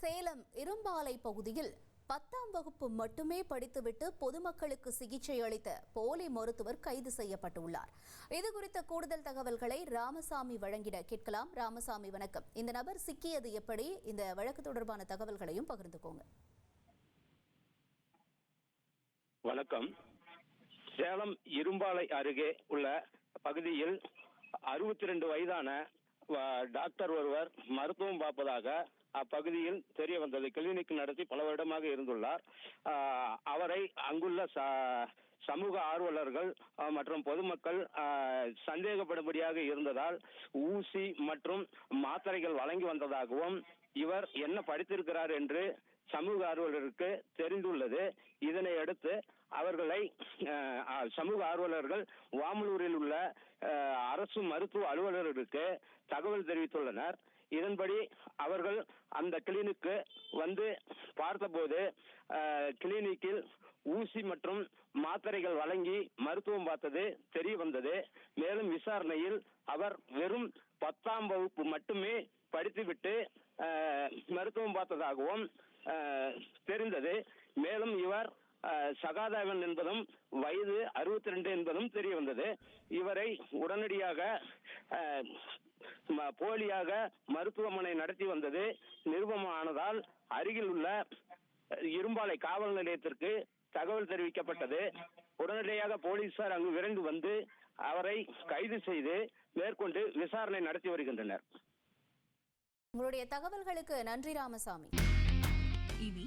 சேலம் இரும்பாலை பகுதியில் பத்தாம் வகுப்பு மட்டுமே படித்துவிட்டு பொதுமக்களுக்கு சிகிச்சை அளித்த போலி மருத்துவர் கைது செய்யப்பட்டுள்ளார். இது குறித்த கூடுதல் தகவல்களை ராமசாமி வழங்கிட கேட்கலாம். ராமசாமி வணக்கம். இந்த நபர் சிக்கியது எப்படி? இந்த வழக்கு தொடர்பான தகவல்களையும் பகிர்ந்துக்கோங்க. வணக்கம். சேலம் இரும்பாலை அருகே உள்ள பகுதியில் அறுபத்தி ரெண்டு வயதான டாக்டர் ஒருவர் மருத்துவம் பார்ப்பதாக அப்பகுதியில் தெரிய வந்தது. கிளினிக் நடத்தி பல வருடமாக இருந்துள்ளார். அவரை அங்குள்ள ச- சமூக ஆர்வலர்கள் மற்றும் பொதுமக்கள் சந்தேகப்படும்படியாக இருந்ததால் ஊசி மற்றும் மாத்திரைகள் வழங்கி வந்ததாகவும் இவர் என்ன படித்திருக்கிறார் என்று சமூக ஆர்வலருக்கு தெரிந்துள்ளது. இதனை அடுத்து அவர்களை சமூக ஆர்வலர்கள் வாமலூரில் உள்ள அரசு மருத்துவ அலுவலர்களுக்கு தகவல் தெரிவித்துள்ளனர். இதன்படி அவர்கள் அந்த கிளினிக்கு வந்து பார்த்தபோது கிளினிக்கில் ஊசி மற்றும் மாத்திரைகள் வழங்கி மருத்துவம் பார்த்தது தெரிய வந்தது. மேலும் விசாரணையில் அவர் வெறும் பத்தாம் வகுப்பு மட்டுமே படித்துவிட்டு மருத்துவம் பார்த்ததாகவும் தெரிந்தது. மேலும் இவர் சகாதேவன் என்பதும் வயது அறுபத்தி ரெண்டு என்பதும் தெரிய வந்தது. இவரை உடனடியாக போலியாக மருத்துவமனை நடத்தி வந்தது. நிரூபமானதால் அருகில் உள்ள இரும்பாலை காவல் நிலையத்திற்கு தகவல் தெரிவிக்கப்பட்டது. உடனடியாக போலீசார் அங்கு விரைந்து வந்து அவரை கைது செய்து மேற்கொண்டு விசாரணை நடத்தி வருகின்றனர். உங்களுடைய தகவல்களுக்கு நன்றி ராமசாமி. இனி